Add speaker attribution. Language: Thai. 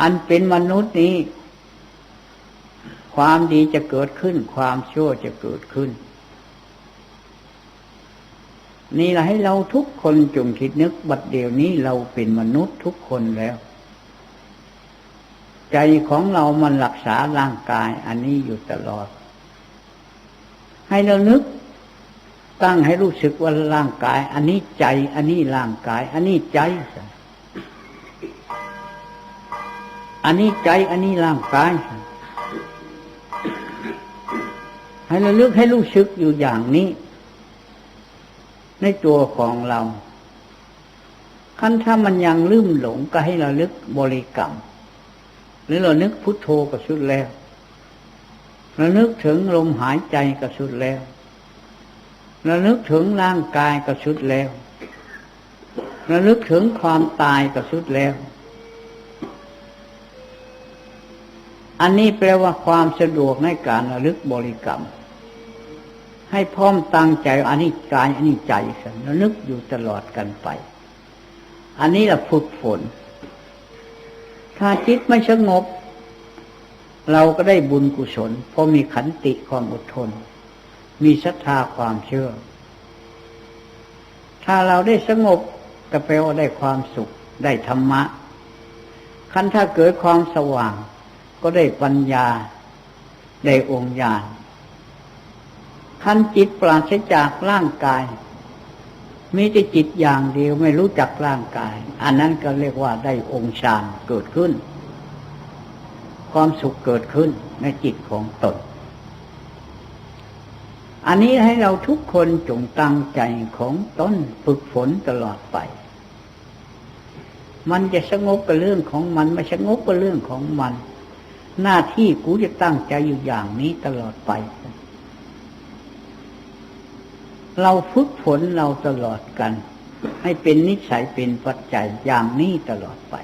Speaker 1: อันเป็นมนุษย์นี้ ความดีจะเกิดขึ้น ความชั่วจะเกิดขึ้น นี่แหละให้เราทุกคนจงคิดนึกบัดเดี๋ยวนี้เราเป็นมนุษย์ทุกคนแล้ว ใจของเรามันรักษาร่างกาย อันนี้อยู่ตลอด ให้เรานึกตั้งให้รู้สึกว่าร่างกาย อันนี้ใจ อันนี้ร่างกาย อันนี้ใจ อันนี้ใจ อันนี้ร่างกาย ให้เราลึกให้รู้สึกอยู่อย่างนี้ ในตัวของเราขั้นถ้ามันยังลืมหลงก็ให้เราลึกบริกรรม หรือเรานึกพุทโธก็สุดแล้วเรานึกถึงลมหายใจก็สุดแล้วเรานึกถึงร่างกายก็สุดแล้วเรานึกถึงความตายก็สุดแล้ว อันนี้แปลว่าความสะดวกในการระลึกบริกรรม ให้พร้อมตั้งใจอันนี้กายอันนี้ใจสันแล้วนึกอยู่ตลอดกันไป อันนี้แหละฝึกฝน ถ้าจิตไม่สงบ เราก็ได้บุญกุศล เพราะมีขันติความอดทน มีศรัทธาความเชื่อ ถ้าเราได้สงบก็แปลว่าได้ความสุขได้ธรรมะคันถ้าเกิดความสว่าง ก็ได้ปัญญา ได้องค์ญาณคันจิตปราศจากร่างกาย มีแต่จิตอย่างเดียวไม่รู้จักร่างกาย อันนั้นก็เรียกว่าได้องค์ฌานเกิดขึ้น ความสุขเกิดขึ้นในจิตของตน อันนี้ให้เราทุกคนจงตั้งใจของต้นฝึกฝนตลอดไป มันจะสงบกับเรื่องของมัน ไม่สงบกับเรื่องของมัน หน้าที่กูจะตั้งใจอยู่อย่างนี้ตลอดไป เราฝึกฝนเราตลอดกัน ให้เป็นนิสัยเป็นปัจจัยอย่างนี้ตลอดไป